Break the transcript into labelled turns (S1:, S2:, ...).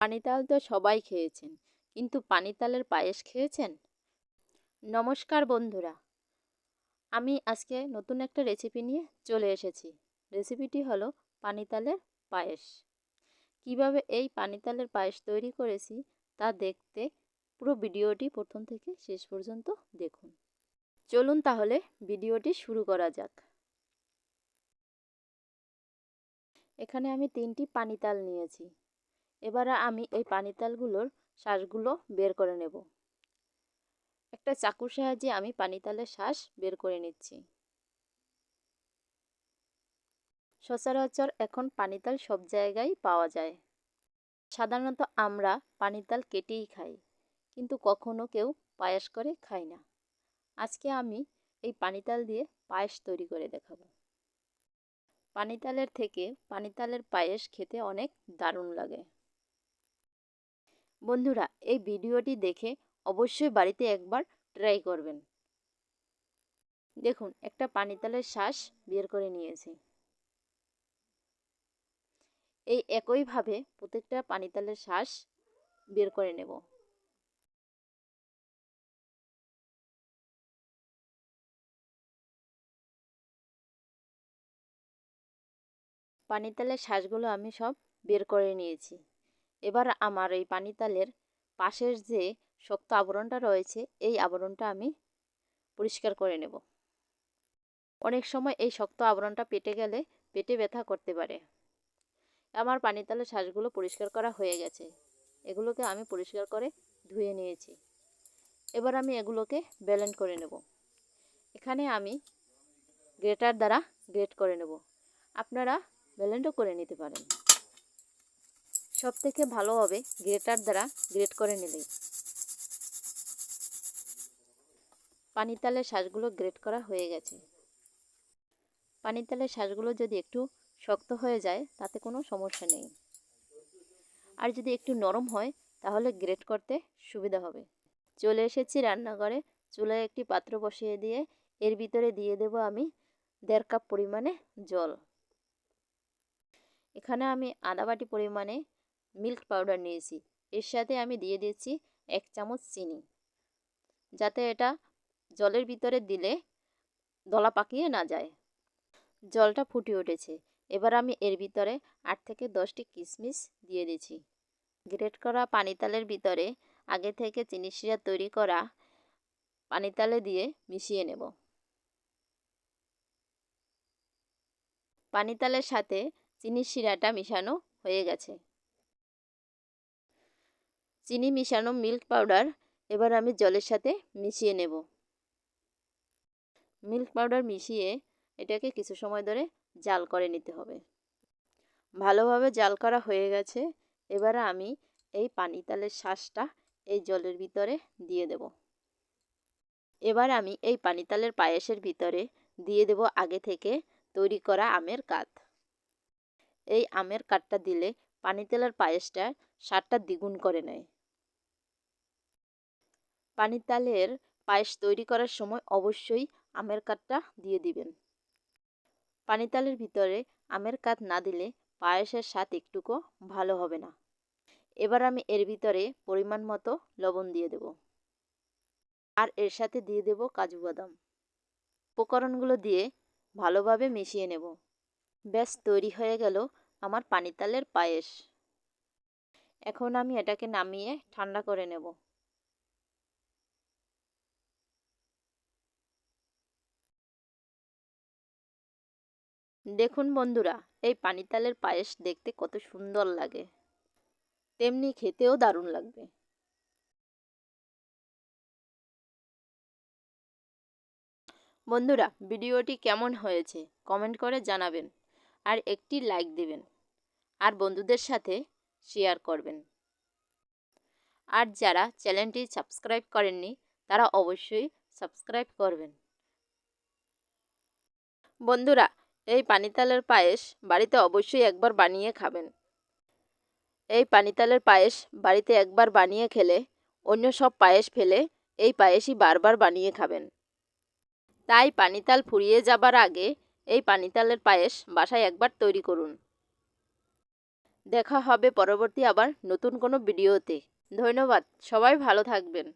S1: পানিতাল তো সবাই খেয়েছেন, কিন্তু পানিতালের পায়েস খেয়েছেন? নমস্কার বন্ধুরা, আমি আজকে নতুন একটা রেসিপি নিয়ে চলে এসেছি। রেসিপিটি হলো পানিতালের পায়েস। কীভাবে এই পানিতালের পায়েস তৈরি করেছি তা দেখতে পুরো ভিডিওটি প্রথম থেকে শেষ পর্যন্ত দেখুন। চলুন তাহলে ভিডিওটি শুরু করা যাক। এখানে আমি তিনটি পানিতাল নিয়েছি। এবারে আমি এই পানিতালগুলোর শ্বাসগুলো বের করে নেব। একটা চাকুর সাহায্যে আমি পানিতালের শ্বাস বের করে নিচ্ছি। সচরাচর এখন পানিতাল সব জায়গায় পাওয়া যায়। সাধারণত আমরা পানিতাল কেটেই খাই, কিন্তু কখনো কেউ পায়েস করে খাই না। আজকে আমি এই পানিতাল দিয়ে পায়েস তৈরি করে দেখাবো। পানিতালের থেকে পানিতালের পায়েস খেতে অনেক দারুণ লাগে। বন্ধুরা, এই ভিডিওটি দেখে অবশ্যই বাড়িতে একবার ট্রাই করবেন। দেখুন, একটা পানিতালের শ্বাস বের করে নিয়েছি। এই একইভাবে প্রত্যেকটা পানিতালের শ্বাস বের করে নেব। পানিতালের শ্বাসগুলো আমি সব বের করে নিয়েছি। এবার আমার এই পানিতালের পাশের যে শক্ত আবরণটা রয়েছে, এই আবরণটা আমি পরিষ্কার করে নেব। অনেক সময় এই শক্ত আবরণটা পেটে গেলে পেটে ব্যথা করতে পারে। আমার পানিতালের শ্বাসগুলো পরিষ্কার করা হয়ে গেছে। এগুলোকে আমি পরিষ্কার করে ধুয়ে নিয়েছি। এবার আমি এগুলোকে ব্যালেন্ড করে নেব। এখানে আমি গ্রেটার দ্বারা গ্রেট করে নেব। আপনারা ব্যালেন্ডও করে নিতে পারেন। সব থেকে ভালো হবে গ্রেটার দ্বারা গ্রেট করে নিলেই। পানিতালের শ্বাসগুলো গ্রেট করা হয়ে গেছে। পানিতালের শ্বাসগুলো যদি একটু শক্ত হয়ে যায়, তাতে কোনো সমস্যা নেই। আর যদি একটু নরম হয়, তাহলে গ্রেট করতে সুবিধা হবে। চলে এসেছি রান্নাঘরে। চুলায় একটি পাত্র বসিয়ে দিয়ে এর ভিতরে দিয়ে দেব আমি দেড় কাপ পরিমাণে জল। এখানে আমি আদা বাটি পরিমাণে মিল্ক পাউডার নিয়েছি। এর সাথে আমি দিয়ে দিয়েছি এক চামচ চিনি। যাতে এটা জলের ভিতরে দিলে দলা পাকিয়ে না যায়। জলটা ফুটে উঠেছে। এবার আমি এর ভিতরে আট থেকে দশটি কিশমিশ দিয়ে দিচ্ছি গ্রেট করা পানিতালের ভিতরে আগে থেকে চিনি শিরা তৈরি করা পানিতালে দিয়ে মিশিয়ে নেব। পানিতালের সাথে চিনি শিরাটা মিশানো হয়ে গেছে। চিনি মিশানো মিল্ক পাউডার এবার আমি জলের সাথে মিশিয়ে নেব। মিল্ক পাউডার মিশিয়ে এটাকে কিছু সময় ধরে জাল করে নিতে হবে। ভালোভাবে জাল করা হয়ে গেছে, এবার আমি এই পানি তালের শ্বাসটা এই জলের ভিতরে দিয়ে দেব। এবার আমি এই পানিতালের পায়েসের ভিতরে দিয়ে দেব আগে থেকে তৈরি করা আমের কাত এই আমের কাঠটা দিলে পানিতেলের পায়েসটা স্বাদটা দ্বিগুণ করে নেয়। পানিতালের পায়েস তৈরি করার সময় অবশ্যই আমের কাঠটা দিয়ে দিবেন। পানিতালের ভিতরে আমের কাঠ না দিলে পায়েসের স্বাদ একটুকু ভালো হবে না। এবার আমি এর ভিতরে পরিমাণ মতো লবণ দিয়ে দেব। আর এর সাথে দিয়ে দেব কাজু বাদাম। উপকরণগুলো দিয়ে ভালোভাবে মিশিয়ে নেব। ব্যাস, তৈরি হয়ে গেল আমার পানিতালের পায়েস। এখন আমি এটাকে নামিয়ে ঠান্ডা করে নেব। দেখুন বন্ধুরা, এই পানিতালের পায়েস দেখতে কত সুন্দর লাগে। তেমনি খেতেও দারুণ লাগবে। বন্ধুরা, ভিডিওটি কেমন হয়েছে কমেন্ট করে জানাবেন আর একটি লাইক দেবেন আর বন্ধুদের সাথে শেয়ার করবেন। আর যারা চ্যানেলটি সাবস্ক্রাইব করেননি, তারা অবশ্যই সাবস্ক্রাইব করবেন। বন্ধুরা এই পানিতালের পায়েস বাড়িতে অবশ্যই একবার বানিয়ে খাবেন। এই পানিতালের পায়েস বাড়িতে একবার বানিয়ে খেলে, অন্য সব পায়েস ফেলে এই পায়েসই বারবার বানিয়ে খাবেন। তাই পানিতাল ফুরিয়ে যাবার আগে এই পানিতালের পায়েস বাসায় একবার তৈরি করুন। দেখা হবে পরবর্তী আবার নতুন কোনো ভিডিওতে। ধন্যবাদ, সবাই ভালো থাকবেন।